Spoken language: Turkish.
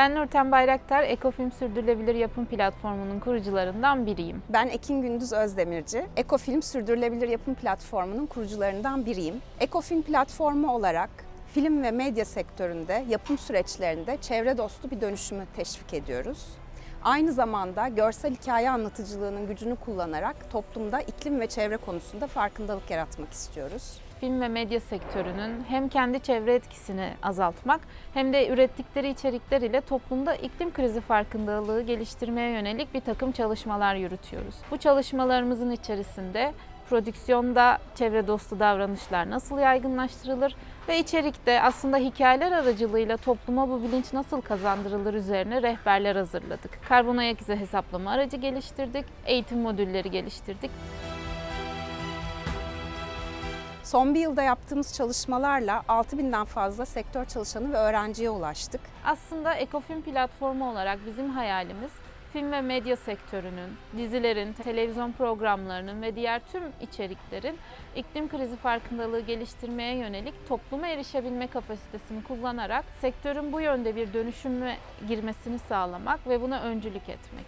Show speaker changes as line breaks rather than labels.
Ben Nurten Bayraktar, Ekofilm Sürdürülebilir Yapım Platformu'nun kurucularından biriyim.
Ben Ekin Gündüz Özdemirci, Ekofilm Sürdürülebilir Yapım Platformu'nun kurucularından biriyim. Ekofilm platformu olarak film ve medya sektöründe yapım süreçlerinde çevre dostu bir dönüşümü teşvik ediyoruz. Aynı zamanda görsel hikaye anlatıcılığının gücünü kullanarak toplumda iklim ve çevre konusunda farkındalık yaratmak istiyoruz.
Film ve medya sektörünün hem kendi çevre etkisini azaltmak hem de ürettikleri içerikler ile toplumda iklim krizi farkındalığı geliştirmeye yönelik bir takım çalışmalar yürütüyoruz. Bu çalışmalarımızın içerisinde prodüksiyonda çevre dostu davranışlar nasıl yaygınlaştırılır ve içerikte aslında hikayeler aracılığıyla topluma bu bilinç nasıl kazandırılır üzerine rehberler hazırladık. Karbon ayak izi hesaplama aracı geliştirdik, eğitim modülleri geliştirdik.
Son bir yılda yaptığımız çalışmalarla 6000'den fazla sektör çalışanı ve öğrenciye ulaştık.
Aslında Ekofilm platformu olarak bizim hayalimiz film ve medya sektörünün, dizilerin, televizyon programlarının ve diğer tüm içeriklerin iklim krizi farkındalığı geliştirmeye yönelik topluma erişebilme kapasitesini kullanarak sektörün bu yönde bir dönüşüme girmesini sağlamak ve buna öncülük etmek.